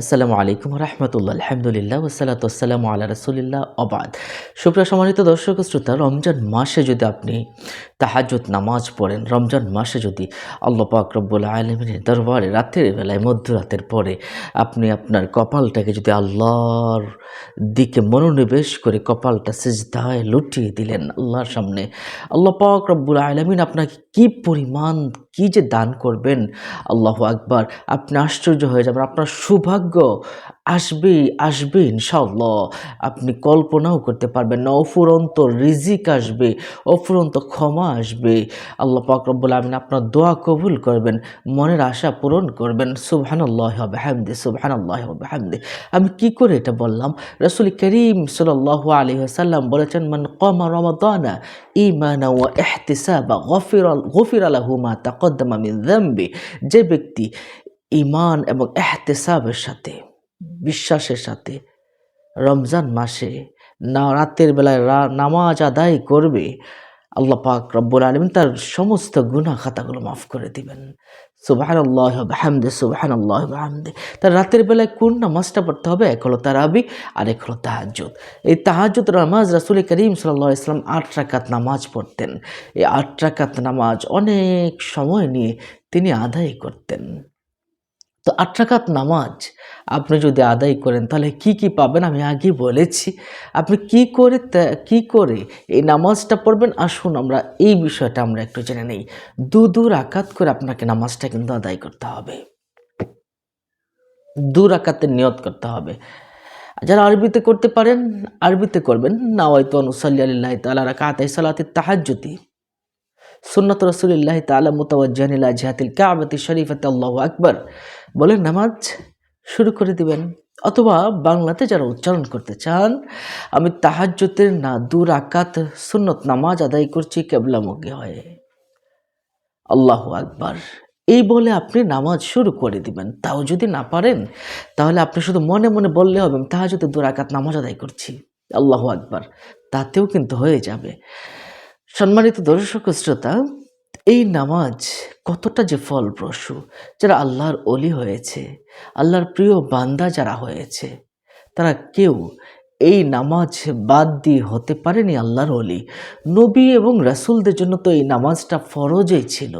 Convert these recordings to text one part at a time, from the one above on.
আসসালামু আলাইকুম রহমতুল্লাহ, আলহামদুলিল্লাহ ওসালাত আসসালামু আল্লাহ রসুলিল্লাহ অবাদ সুপ্রিয় সম্মানিত দর্শক শ্রোতা, রমজান মাসে যদি আপনি তাহাজুদ নামাজ পড়েন, রমজান মাসে যদি আল্লাহ পাক রব্বুল আলমিনের দরবারে রাতের বেলায়, মধ্যরাতের পরে আপনি আপনার কপালটাকে যদি আল্লাহর দিকে মনোনিবেশ করে কপালটা সিজদায় লুটিয়ে দিলেন আল্লাহর সামনে, আল্লাহ পাক রব্বুল আলমিন আপনাকে কি পরিমাণ কি যে দান করবেন? আল্লাহ আকবার। আপনি আশ্চর্য হয়ে যাবেন। আপনার সৌভাগ্য আসবেই আসবে ইনশাআল্লাহ। আপনি কল্পনাও করতে পারবেন না। অফুরন্ত রিজিক আসবে, অফুরন্ত ক্ষমা আসবে। আল্লাহ পাক রব্বুল আলমিন আপনার দোয়া কবুল করবেন, মনের আশা পূরণ করবেন। সুবহানাল্লাহ হবে হামদে সুবহানাল্লাহ হবে হামদে আমি কি করে এটা বললাম? রসুল করিম সাল্লাহ আলী আসাল্লাম বলেছেন, মান কমা রমাদানা ইমানা ওয়া ইহতিসাবা গফির গফির আলাহু মা তাকদ্দামা মিন যে ব্যক্তি ইমান এবং এহতেসাবের সাথে বিশ্বাসের সাথে। রমজান মাসে না রাতের বেলায় নামাজ আদায় করবে। আল্লাহ পাক রব্বুল আলমিন তার সমস্ত গুনাহ খাতাগুলো মাফ করে দিবেন। সুবাহান আল্লাহ হামদে সুবাহান আল্লাহ হামদে তার রাতের বেলায় কোন নামাজটা পড়তে হবে? এক হলো তারাবি, আর এক হলো তাহাজুদ এই তাহাজুদ নামাজ রাসুল করিম সাল্লাহ ইসলাম আট রাকাত নামাজ পড়তেন। এই আট রাকাত নামাজ অনেক সময় নিয়ে তিনি আদায় করতেন। তো আট রাকাত নামাজ আপনি যদি আদায় করেন, তাহলে কি কি পাবেন আমি আগে বলেছি। আপনি কি করে কি করে এই নামাজটা পড়বেন? আসুন আমরা এই বিষয়টা আমরা একটু জেনে নেই। দু দু রাকাত করে আপনাকে নামাজটা কিন্তু আদায় করতে হবে। দু রাকাতের নিয়ত করতে হবে। যারা আরবিতে করতে পারেন, আরবিতে করবেন। নাওয়াইতু অনুসাল্লি আলিল্লাহ তালা রাকাত সালাতে তাহাজ্জুতি সুন্নত রসুলিল্লাহ তালা মুতাওয়াজ্জানিলা জিহাতিল কাবাতি শরীফাতে আল্লাহ আকবর। বলে নামাজ শুরু করে দিবেন। অথবা বাংলাতে যারা উচ্চারণ করতে চান, আমি তাহাজ্জুতের না দু আকাত সুন্নত নামাজ আদায় করছি কেবলামুখী হয়ে। আল্লাহ আকবার। এই বলে আপনি নামাজ শুরু করে দিবেন। তাও যদি না পারেন, তাহলে আপনি শুধু মনে মনে বললে হবে, আমি তাহাজ্জুদের দু রাকাত নামাজ আদায় করছি। আল্লাহ আকবার। তাতেও কিন্তু হয়ে যাবে। সম্মানিত দর্শক শ্রোতা, এই নামাজ কতটা যে ফলপ্রসূ, যারা আল্লাহর অলি হয়েছে, আল্লাহর প্রিয় বান্দা যারা হয়েছে, তারা কেউ এই নামাজ বাদ দিয়ে হতে পারেনি আল্লাহর অলি নবী এবং রাসুলদের জন্য তো এই নামাজটা ফরজই ছিল।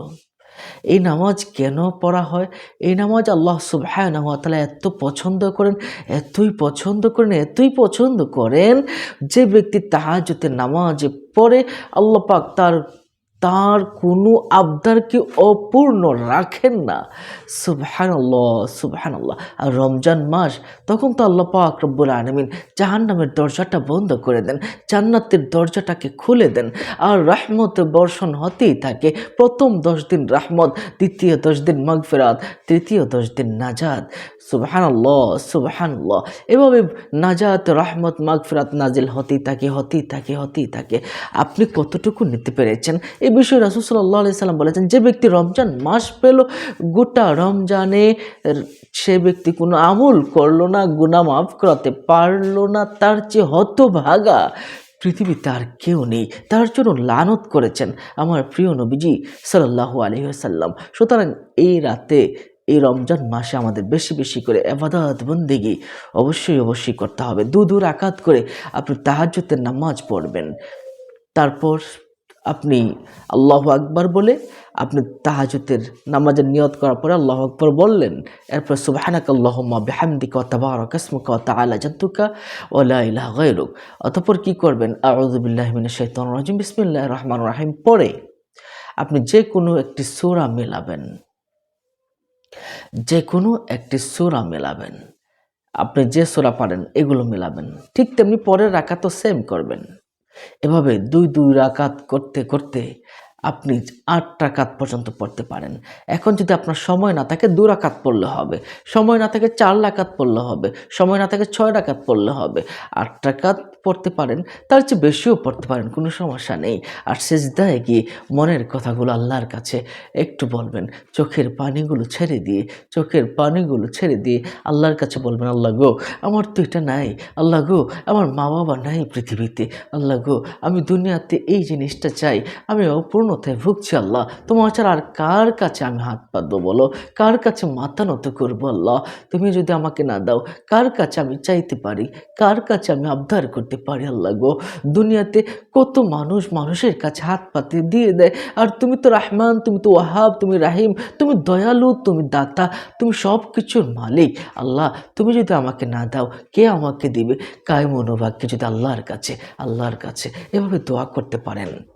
এই নামাজ কেন পড়া হয়? এই নামাজ আল্লাহ সুবহানাহু ওয়া তাআলা এত পছন্দ করেন, এতই পছন্দ করেন, এতই পছন্দ করেন যে ব্যক্তি তাহাজতে নামাজ পড়ে আল্লাহ পাক তার তার কোনো আবদারকে অপূর্ণ রাখেন না। সুবহানাল্লাহ সুবহানাল্লাহ। আর রমজান মাস, তখন তো আল্লাহ পাক রব্বুল আলমিন জাহান্নামের দরজাটা বন্ধ করে দেন, জান্নাতের দরজাটাকে খুলে দেন। আর রাহমত বর্ষণ হতেই থাকে। প্রথম দশ দিন রাহমত, দ্বিতীয় দশ দিন মগফেরাত, তৃতীয় দশ দিন নাজাদ সুবহানাল্লাহ সুবহানাল্লাহ। এভাবে নাজাত, রহমত, মাগফিরাত নাজিল হতেই থাকে হতেই থাকে হতেই থাকে। আপনি কতটুকু নিতে পেরেছেন? এই বিষয়ে রাসুল সাল্লাহ আলি সাল্লাম বলেছেন, যে ব্যক্তি রমজান মাস পেল, গোটা রমজানে সে ব্যক্তি কোনো আমল করল না, গুনাহ মাফ করাতে পারল না, তার চেয়ে হতভাগা পৃথিবীতে আর কেউ নেই, তার জন্য লানত করেছেন আমার প্রিয় নবীজি সাল্লাহু আলহিহাসাল্লাম সুতরাং এই রাতে, এই রমজান মাসে আমাদের বেশি বেশি করে এবাদত বন্দিগি অবশ্যই অবশ্যই করতে হবে। দু দূর আকাত করে আপনি তাহাজ্জুদের নামাজ পড়বেন। তারপর আপনি আল্লাহ আকবার বলে আপনি তাহাজতের নামাজের নিয়ত করার পরে আল্লাহ আকবর বললেন। এরপর সুবাহানাক আল্লাহম্মা বেহামদিকা তাবারক আসমুকা তাআলা জাদ্দুকা ওয়া ইলাহা গায়রুক। অতঃপর কি করবেন? আউযু বিল্লাহি মিনাশ শাইতানির রাজিম। বিসমিল্লাহির রহমানির রহিম। পড়ে আপনি যে কোনো একটি সূরা মেলাবেন। যে কোনো একটি সূরা মেলাবেন। আপনি যে সূরা পারেন এগুলো মেলাবেন। ঠিক তেমনি পরের রাকাত তো সেম করবেন। এভাবে দুই দুই রাকাত করতে করতে আপনি আট রাকাত পর্যন্ত পড়তে পারেন। এখন যদি আপনার সময় না থাকে দু রাকাত পড়লে হবে। সময় না থাকে চার রাকাত পড়লে হবে। সময় না থাকে ছয় রাকাত পড়লে হবে। আট রাকাত পড়তে পারেন, তার চেয়ে বেশিও পড়তে পারেন, কোনো সমস্যা নেই। আর সেজদায় গিয়ে মনের কথাগুলো আল্লাহর কাছে একটু বলবেন। চোখের পানিগুলো ছেড়ে দিয়ে, চোখের পানিগুলো ছেড়ে দিয়ে আল্লাহর কাছে বলবেন, আল্লাহ গো, আমার তো এটা নাই। আল্লাহ গো, আমার মা বাবা নাই পৃথিবীতে। আল্লাহ গো, আমি দুনিয়াতে এই জিনিসটা চাই। আমি অপূর্ণ শূন্যতায় ভুগছি আল্লাহ। তোমার ছাড়া আর কার কাছে আমি হাত পাতবো বলো? কার কাছে মাথা নত করব আল্লাহ? তুমি যদি আমাকে না দাও, কার কাছে আমি চাইতে পারি? কার কাছে আমি আবদার করতে পারি আল্লাহ গো? দুনিয়াতে কত মানুষ মানুষের কাছে হাত পাতে দিয়ে দেয়। আর তুমি তো রাহমান, তুমি তো ওয়াহাব, তুমি রাহিম, তুমি দয়ালু, তুমি দাতা, তুমি সব কিছুর মালিক। আল্লাহ, তুমি যদি আমাকে না দাও, কে আমাকে দিবে? কায় মনোভাগ্যে যদি আল্লাহর কাছে আল্লাহর কাছে এভাবে দোয়া করতে পারেন।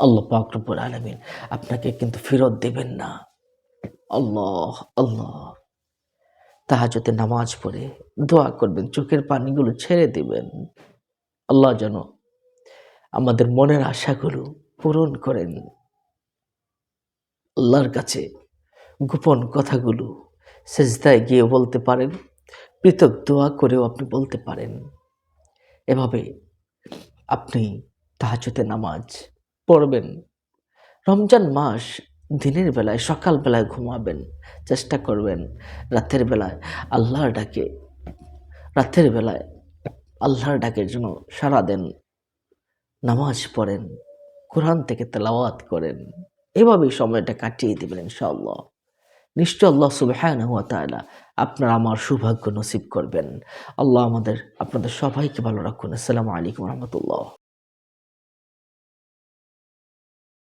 আল্লাহ পাক রব্বুল আলামিন আপনাকে কিন্তু ফেরত দেবেন না। আল্লাহ আল্লাহ। তাহাজতে নামাজ পড়ে দোয়া করবেন, চোখের পানিগুলো ছেড়ে দিবেন। আল্লাহ যেন আমাদের মনের আশাগুলো পূরণ করেন। আল্লাহর কাছে গোপন কথাগুলো সেজদায় গিয়ে বলতে পারেন, পৃথক দোয়া করেও আপনি বলতে পারেন। এভাবে আপনি তাহাজতে নামাজ পড়বেন। রমজান মাস দিনের বেলায়, সকাল বেলায় ঘুমাবেন, চেষ্টা করবেন। রাতের বেলায় আল্লাহর ডাকে, রাতের বেলায় আল্লাহর ডাকের জন্য সারা দেন। নামাজ পড়েন, কোরআন থেকে তেলাওয়াত করেন। এভাবেই সময়টা কাটিয়ে দেবেন ইনশাআল্লাহ। নিশ্চয় আল্লাহ সুবহানাহু ওয়া তাআলা আপনার আমার সৌভাগ্য নসিব করবেন। আল্লাহ আমাদের, আপনাদের সবাইকে ভালো রাখুন। আসসালামু আলাইকুম রহমতুল্লাহ।